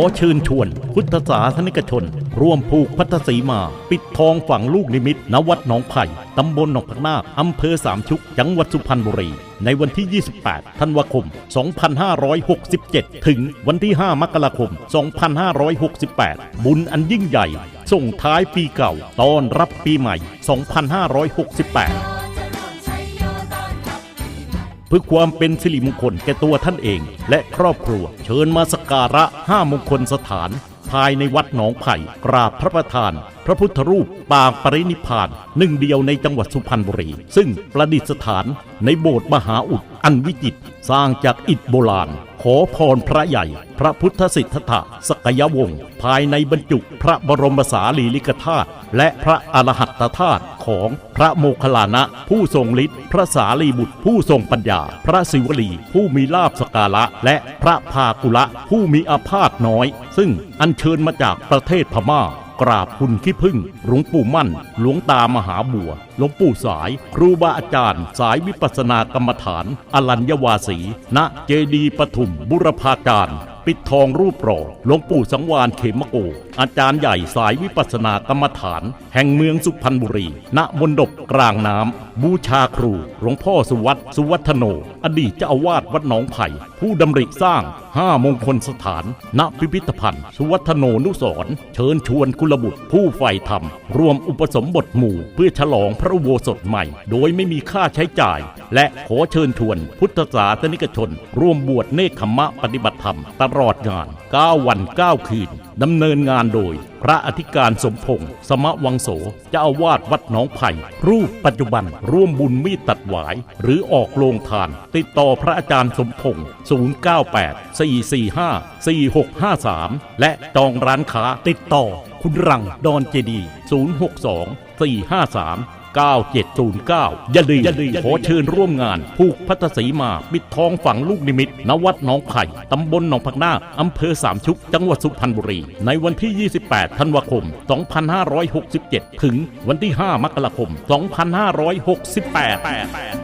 อเชิญชวน พุทธศาสนิกชน ร่วมผูกพัทธสีมา ปิดทองฝังลูกนิมิตณวัดหนองไผ่ตำบลหนองพักนาคอำเภอสามชุก จังหวัดสุพรรณบุรี ในวันที่ 28 ธันวาคม 2567 ถึงวันที่ 5 มกราคม 2568 บุญอันยิ่งใหญ่ ส่งท้ายปีเก่าต้อนรับปีใหม่ 2568 พื่อความเป็นสิริมงคลแก่ตัวท่านเอง และครอบครัว เชิญมาสักการะห้ามงคลสถาน ภายในวัดหนองไผ่กราบพระประธาน พระพุทธรูปปางปรินิพานหนึ่งเดียวในจังหวัดสุพรรณบุรี ซึ่งประดิษฐานในโบสถ์มหาอุดอันวิจิตรสร้างจากอิฐโบราณขอพรพระใหญ่ พระพุทธสิทธัตถะสกยวงศ์ภายในบรรจุพระบรมสารีริกธาตุและพระอรหัตตธาตุ ของพระโมคคัลลานะ ผู้ทรงฤทธิ์พระสารีบุตร ผู้ทรงปัญญา พระศิวลี ผู้มีลาบสการะและพระภากุละ ผู้มีอาพาธน้อย ซึ่งอัญเชิญมาจากประเทศพม่ากราบคุณขี้พึ่ง หลวงปู่มั่น หลวงตามหาบัว หลวงปู่สาย ครูบาอาจารย์ สายวิปัสสนากรรมฐาน อลัญยวาสี ณ เจดีปทุมบุรพาจารย์ ปิดทองรูปหล่อหลวงปู่สังวานเขมโก อาจารย์ใหญ่สายวิปัสสนากรรมฐาน แห่งเมืองสุพรรณบุรี ณมณฑปกลางน้ำ บูชาครูหลวงพ่อสุวัตสุวัฒโน อดีตเจ้าอาวาสวัดหนองไผ่ผู้ดำริสร้างห้ามงคลสถาน ณพิพิธภัณฑ์ สุวัฒโนนุสรณ์เชิญชวนกุลบุตรผู้ใฝ่ธรรม รวมอุปสมบทหมู่ เพื่อฉลองพระอุโบสถใหม่ โดยไม่มีค่าใช้จ่าย และขอเชิญชวนพุทธศาสนิกชน ร่วมบวชเนคขมมะปฏิบัติธรรม ตลอดงาน 9 วัน 9 คืน ดำเนินงานโดย พระอธิการสมพงษ์สมะวังโสเจ้าอาวาสวัดหนองไผ่รูปปัจจุบัน ร่วมบุญมีดตัดหวาย หรือออกโรงทาน ติดต่อพระอาจารย์สมพงษ์098 445 4653 และจองร้านค้าติดต่อคุณรังดอนเจดี 062 453 9709 อย่าลืมขอเชิญร่วมงานผูกพัทธสีมาปิดทองฝังลูกนิมิตณวัดหนองไผ่ตำบลหนองผักนาคอำเภอสามชุก จังหวัดสุพรรณบุรี ในวันที่ 28 ธันวาคม 2567 ถึงวันที่ 5 มกราคม 2568